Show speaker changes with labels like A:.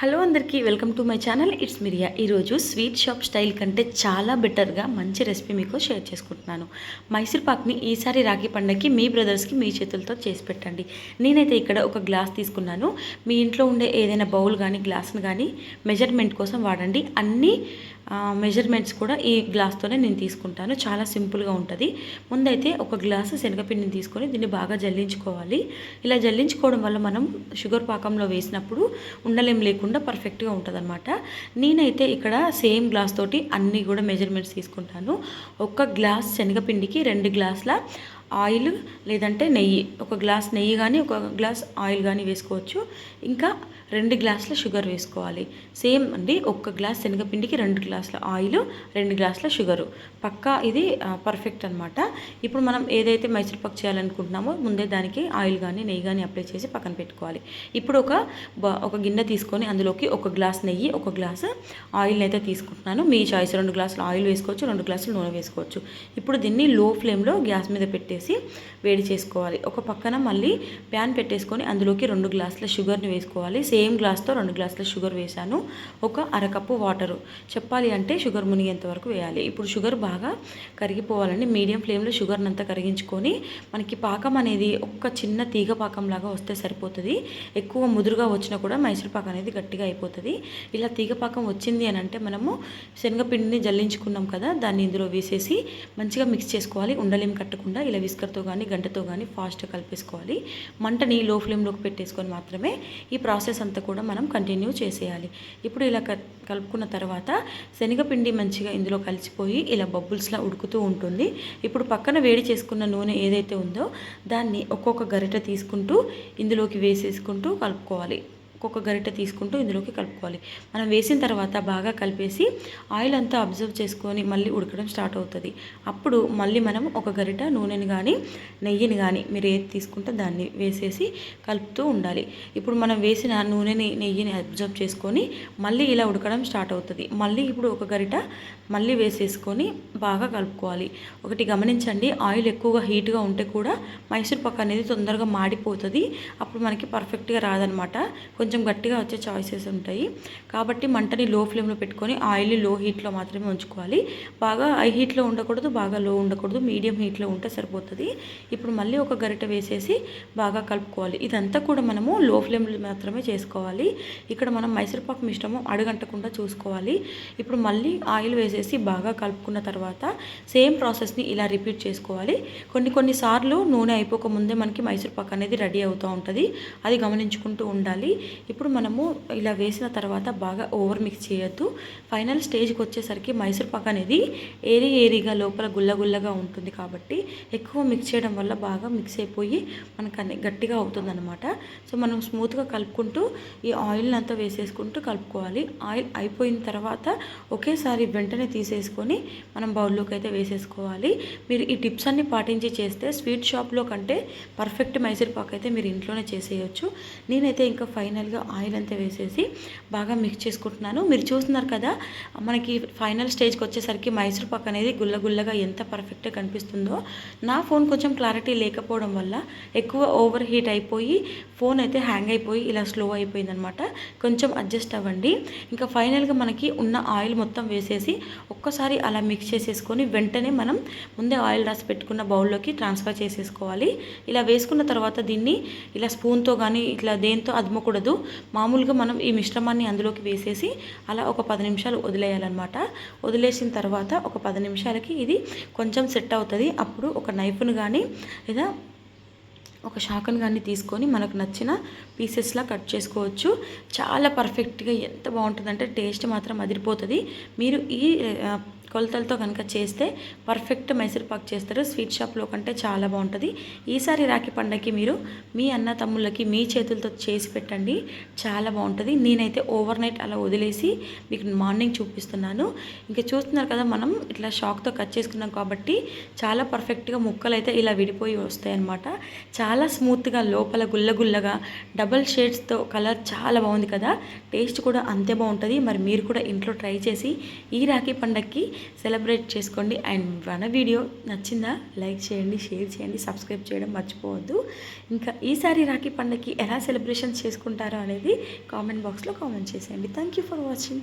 A: Hello అందరికీ welcome to my channel. It's Miriya ఈరోజు sweet shop style కంటే చాలా బెటర్గా మంచి రెసిపీ మీకు షేర్ చేసుకుంటున్నాను. మైసూర్ పాక్ని ఈసారి రాఖీ పండగకి మీ బ్రదర్స్కి మీ చేతులతో చేసి పెట్టండి. నేనైతే ఇక్కడ ఒక గ్లాస్ తీసుకున్నాను. మీ ఇంట్లో ఉండే ఏదైనా బౌల్ కానీ గ్లాస్ని కానీ మెజర్మెంట్ కోసం వాడండి. అన్నీ మెజర్మెంట్స్ కూడా ఈ గ్లాస్తోనే నేను తీసుకుంటాను. చాలా సింపుల్గా ఉంటుంది. ముందైతే ఒక గ్లాసు శనగపిండిని తీసుకొని దీన్ని బాగా జల్లించుకోవాలి. ఇలా జల్లించుకోవడం వల్ల మనం షుగర్ పాకంలో వేసినప్పుడు ఉండలేం లేకుండా పర్ఫెక్ట్గా ఉంటుంది అనమాట నేనైతే ఇక్కడ సేమ్ గ్లాస్ తోటి అన్నీ కూడా మెజర్మెంట్స్ తీసుకుంటాను. ఒక గ్లాస్ శనగపిండికి రెండు గ్లాసుల ఆయిల్ లేదంటే నెయ్యి. ఒక గ్లాస్ నెయ్యి కానీ ఒక గ్లాస్ ఆయిల్ కానీ వేసుకోవచ్చు. ఇంకా రెండు గ్లాసుల షుగర్ వేసుకోవాలి. సేమ్ అండి ఒక్క గ్లాస్ శనగపిండికి రెండు గ్లాసుల ఆయిల్ రెండు గ్లాసుల షుగరు. పక్కా ఇది పర్ఫెక్ట్ అనమాట ఇప్పుడు మనం ఏదైతే మైసూర్ పాక్ చేయాలనుకుంటున్నామో ముందే దానికి ఆయిల్ కానీ నెయ్యి కానీ అప్లై చేసి పక్కన పెట్టుకోవాలి. ఇప్పుడు ఒక ఒక గిన్నె తీసుకొని అందులోకి ఒక గ్లాస్ నెయ్యి ఒక గ్లాస్ ఆయిల్ అయితే తీసుకుంటున్నాను. మీ చాయిస్ రెండు గ్లాసులు ఆయిల్ వేసుకోవచ్చు రెండు గ్లాసులు నూనె వేసుకోవచ్చు. ఇప్పుడు దీన్ని లో ఫ్లేమ్లో గ్యాస్ మీద పెట్టేసి వేడి చేసుకోవాలి. ఒక పక్కన మళ్ళీ ప్యాన్ పెట్టేసుకొని అందులోకి రెండు గ్లాసుల షుగర్ని వేసుకోవాలి. సేమ్ గ్లాస్తో రెండు గ్లాసుల షుగర్ వేశాను. ఒక అరకప్పు వాటరు. చెప్పాలి అంటే షుగర్ మునిగేంత వరకు వేయాలి. ఇప్పుడు షుగర్ బాగా కరిగిపోవాలండి. మీడియం ఫ్లేమ్లో షుగర్ని అంతా కరిగించుకొని మనకి పాకం అనేది ఒక్క చిన్న తీగ పాకం లాగా వస్తే సరిపోతుంది. ఎక్కువ ముదురుగా వచ్చినా కూడా మైసూర్ పాకం అనేది గట్టిగా అయిపోతుంది. ఇలా తీగ పాకం వచ్చింది అని అంటే మనము శనగపిండిని జల్లించుకున్నాం కదా దాన్ని ఇందులో వేసేసి మంచిగా మిక్స్ చేసుకోవాలి. ఉండలేం కట్టకుండా ఇలా విస్కర్తో కానీ గంటతో కానీ ఫాస్ట్గా కలిపేసుకోవాలి. మంటని లో ఫ్లేమ్లోకి పెట్టేసుకొని మాత్రమే ఈ ప్రాసెస్ అంతా కూడా మనం కంటిన్యూ చేసేయాలి. ఇప్పుడు ఇలా క- కలుపుకున్న తర్వాత శనగపిండి మంచిగా ఇందులో కలిసిపోయి ఇలా బబుల్స్లా ఉడుకుతూ ఉంటుంది. ఇప్పుడు పక్కన వేడి చేసుకున్న నూనె ఏదైతే ఉందో దాన్ని ఒక్కొక్క గరిట తీసుకుంటూ ఇందులోకి వేసేసుకుంటూ కలుపుకోవాలి. ఒక్కొక్క గరిటె తీసుకుంటూ ఇందులోకి కలుపుకోవాలి. మనం వేసిన తర్వాత బాగా కలిపేసి ఆయిల్ అంతా అబ్జర్వ్ చేసుకొని మళ్ళీ ఉడకడం స్టార్ట్ అవుతుంది. అప్పుడు మళ్ళీ మనం ఒక గరిట నూనెని కానీ నెయ్యిని కానీ మీరు ఏది తీసుకుంటే దాన్ని వేసేసి కలుపుతూ ఉండాలి. ఇప్పుడు మనం వేసిన నూనెని నెయ్యిని అబ్జర్వ్ చేసుకొని మళ్ళీ ఇలా ఉడకడం స్టార్ట్ అవుతుంది. మళ్ళీ ఇప్పుడు ఒక గరిట మళ్ళీ వేసేసుకొని బాగా కలుపుకోవాలి. ఒకటి గమనించండి ఆయిల్ ఎక్కువగా హీట్గా ఉంటే కూడా మైసూర్ పాక్ అనేది తొందరగా మాడిపోతుంది. అప్పుడు మనకి పర్ఫెక్ట్గా రాదనమాట. కొంచెం కొంచెం గట్టిగా వచ్చే చాయిసెస్ ఉంటాయి. కాబట్టి మంటని లో ఫ్లేమ్లో పెట్టుకొని ఆయిల్లో హీట్లో మాత్రమే ఉంచుకోవాలి. బాగా హై హీట్లో ఉండకూడదు బాగా లో ఉండకూడదు మీడియం హీట్లో ఉంటే సరిపోతుంది. ఇప్పుడు మళ్ళీ ఒక గరిటె వేసేసి బాగా కలుపుకోవాలి. ఇదంతా కూడా మనము లో ఫ్లేమ్లో మాత్రమే చేసుకోవాలి. ఇక్కడ మనం మైసూర్పాకు మిశ్రమం అడుగంటకుండా చూసుకోవాలి. ఇప్పుడు మళ్ళీ ఆయిల్ వేసేసి బాగా కలుపుకున్న తర్వాత సేమ్ ప్రాసెస్ని ఇలా రిపీట్ చేసుకోవాలి. కొన్ని కొన్ని సార్లు నూనె అయిపోక ముందే మనకి మైసూర్పాకు అనేది రెడీ అవుతూ ఉంటుంది. అది గమనించుకుంటూ ఉండాలి. ఇప్పుడు మనము ఇలా వేసిన తర్వాత బాగా ఓవర్ మిక్స్ చేయొద్దు. ఫైనల్ స్టేజ్కి వచ్చేసరికి మైసూర్ పాక్ అనేది ఏరి ఏరిగా లోపల గుల్లగుల్లగా ఉంటుంది కాబట్టి ఎక్కువ మిక్స్ చేయడం వల్ల బాగా మిక్స్ అయిపోయి మనకు అన్ని గట్టిగా అవుతుందన్నమాట. సో మనం స్మూత్గా కలుపుకుంటూ ఈ ఆయిల్ని అంతా వేసేసుకుంటూ కలుపుకోవాలి. ఆయిల్ అయిపోయిన తర్వాత ఒకేసారి వెంటనే తీసేసుకొని మనం బౌల్లోకి అయితే వేసేసుకోవాలి. మీరు ఈ టిప్స్ అన్ని పాటించి చేస్తే స్వీట్ షాప్లో కంటే పర్ఫెక్ట్ మైసూర్ పాక్ అయితే మీరు ఇంట్లోనే చేసేయచ్చు. నేనైతే ఇంకా ఫైనల్ ఫైనల్గా ఆయిల్ అంతా వేసేసి బాగా మిక్స్ చేసుకుంటున్నాను. మీరు చూస్తున్నారు కదా మనకి ఫైనల్ స్టేజ్కి వచ్చేసరికి మైసూర్ పాక్ అనేది గుల్లగుల్లగా ఎంత పర్ఫెక్ట్గా కనిపిస్తుందో. నా ఫోన్ కొంచెం క్లారిటీ లేకపోవడం వల్ల ఎక్కువ ఓవర్ హీట్ అయిపోయి ఫోన్ అయితే హ్యాంగ్ అయిపోయి ఇలా స్లో అయిపోయింది అనమాట కొంచెం అడ్జస్ట్ అవ్వండి. ఇంకా ఫైనల్గా మనకి ఉన్న ఆయిల్ మొత్తం వేసేసి ఒక్కసారి అలా మిక్స్ చేసేసుకొని వెంటనే మనం ముందే ఆయిల్ రాసి పెట్టుకున్న బౌల్లోకి ట్రాన్స్ఫర్ చేసేసుకోవాలి. ఇలా వేసుకున్న తర్వాత దీన్ని ఇలా స్పూన్తో కానీ ఇట్లా దేంతో అదుమకూడదు. మామూలుగా మనం ఈ మిశ్రమాన్ని అందులోకి వేసేసి అలా ఒక పది నిమిషాలు వదిలేయాలన్నమాట. వదిలేసిన తర్వాత ఒక పది నిమిషాలకి ఇది కొంచెం సెట్ అవుతుంది. అప్పుడు ఒక నైఫ్ను కానీ లేదా ఒక షాకన్ కానీ తీసుకొని మనకు నచ్చిన పీసెస్లా కట్ చేసుకోవచ్చు. చాలా పర్ఫెక్ట్గా ఎంత బాగుంటుందంటే టేస్ట్ మాత్రం అదిరిపోతుంది. మీరు ఈ కొలతలతో కనుక చేస్తే పర్ఫెక్ట్ మైసూర్ పాక్ చేస్తారు. స్వీట్ షాప్లో కంటే చాలా బాగుంటుంది. ఈసారి రాఖీ పండగకి మీరు మీ అన్న తమ్ముళ్ళకి మీ చేతులతో చేసి పెట్టండి. చాలా బాగుంటుంది. నేనైతే ఓవర్ నైట్ అలా వదిలేసి మీకు మార్నింగ్ చూపిస్తున్నాను. ఇంకా చూస్తున్నారు కదా మనం ఇట్లా షాక్తో కట్ చేసుకున్నాం కాబట్టి చాలా పర్ఫెక్ట్గా ముక్కలు అయితే ఇలా విడిపోయి వస్తాయి అన్నమాట చాలా స్మూత్గా లోపల గుల్లగుల్లగా డబల్ షేడ్స్తో కలర్ చాలా బాగుంది కదా. టేస్ట్ కూడా అంతే బాగుంటుంది. మరి మీరు కూడా ఇంట్లో ట్రై చేసి ఈ రాఖీ పండగకి సెలబ్రేట్ చేసుకోండి. అండ్ మన వీడియో నచ్చిందా? లైక్ చేయండి షేర్ చేయండి సబ్స్క్రైబ్ చేయడం మర్చిపోవద్దు. ఇంకా ఈసారి రాఖీ పండుగకి ఎలా సెలబ్రేషన్స్ చేసుకుంటారో అనేది కామెంట్ బాక్స్లో కామెంట్ చేసేయండి. Thank you for watching